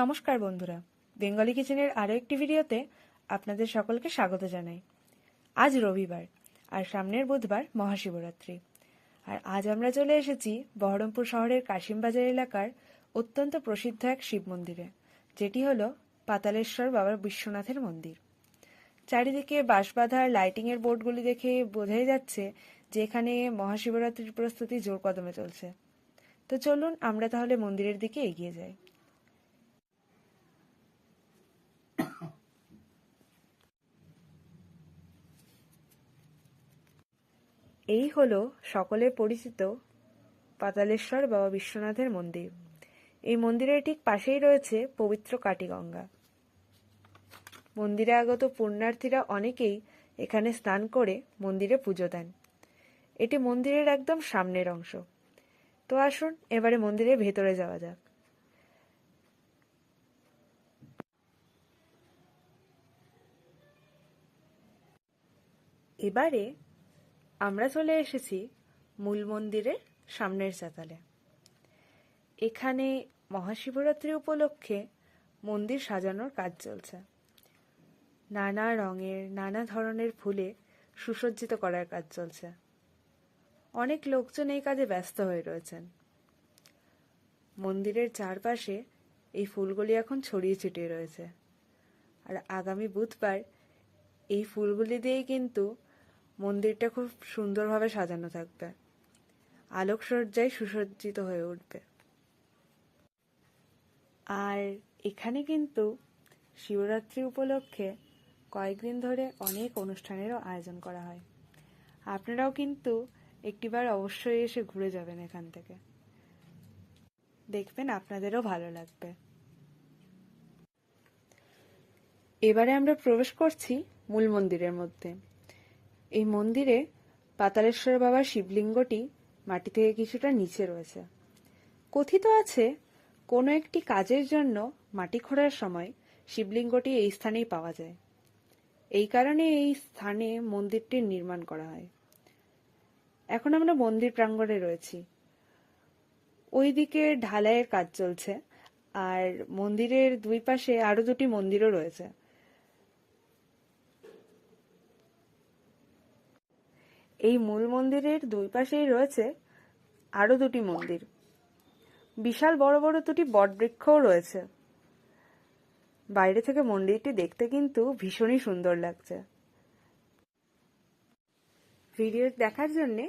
নমস্কার বন্ধুরা। বেঙ্গলি কিচেনের আরও একটি ভিডিওতে আপনাদের সকলকে স্বাগত জানাই। আজ রবিবার, আর সামনের বুধবার মহাশিবরাত্রি। আর আজ আমরা চলে এসেছি বহরমপুর শহরের কাশিমবাজার এলাকার অত্যন্ত প্রসিদ্ধ এক শিব মন্দিরে, যেটি হল পাতালেশ্বর বাবা বিশ্বনাথের মন্দির। চারিদিকে বাঁশবাঁধা আর লাইটিংয়ের বোর্ডগুলি দেখে বোঝাই যাচ্ছে যে এখানে মহাশিবরাত্রির প্রস্তুতি জোর কদমে চলছে। তো চলুন আমরা তাহলে মন্দিরের দিকে এগিয়ে যাই। এই হলো সকলের পরিচিত পাতালেশ্বর বাবা বিশ্বনাথের মন্দির। এই মন্দিরের ঠিক পাশেই রয়েছে পবিত্র কাটিগঙ্গা। মন্দিরে আগত পুণ্যার্থীরা অনেকেই এখানে স্নান করে মন্দিরে পুজো দেন। এটি মন্দিরের একদম সামনের অংশ। তো আসুন, এবারে মন্দিরের ভেতরে যাওয়া যাক। এবারে আমরা চলে এসেছি মূল মন্দিরের সামনের চাতালে। এখানে মহাশিবরাত্রি উপলক্ষে মন্দির সাজানোর কাজ চলছে। নানা রঙের, নানা ধরনের ফুলে সুসজ্জিত করার কাজ চলছে। অনেক লোকজন এই কাজে ব্যস্ত হয়ে রয়েছেন। মন্দিরের চারপাশে এই ফুলগুলি এখন ছড়িয়ে ছিটিয়ে রয়েছে। আর আগামী বুধবার এই ফুলগুলি দিয়েই কিন্তু মন্দিরটা খুব সুন্দরভাবে সাজানো থাকবে। আলোকসজ্জায় সুসজ্জিত হয়ে উঠবে। আর এখানে কিন্তু শিবরাত্রি উপলক্ষে কয়েকদিন ধরে অনেক অনুষ্ঠানেরও আয়োজন করা হয়। আপনারাও কিন্তু একটিবার অবশ্যই এসে ঘুরে যাবেন এখান থেকে। দেখবেন আপনাদেরও ভালো লাগবে। এবারে আমরা প্রবেশ করছি মূল মন্দিরের মধ্যে। এই মন্দিরে পাতালেশ্বর বাবার শিবলিঙ্গটি মাটি থেকে কিছুটা নিচে রয়েছে। কথিত আছে, কোনো একটি কাজের জন্য মাটি খোঁড়ার সময় শিবলিঙ্গটি এই স্থানেই পাওয়া যায়। এই কারণে এই স্থানে মন্দিরটির নির্মাণ করা হয়। এখন আমরা মন্দির প্রাঙ্গণে রয়েছি। ওইদিকে ঢালাইয়ের কাজ চলছে, আর মন্দিরের দুই পাশে আরও দুটি মন্দিরও রয়েছে। এই মূল মন্দিরের দুই পাশেই রয়েছে আরও দুটি মন্দির। বিশাল বড় বড় দুটি বটবৃক্ষও রয়েছে। বাইরে থেকে মন্দিরটি দেখতে কিন্তু ভীষণই সুন্দর লাগছে। ভিডিও দেখার জন্যে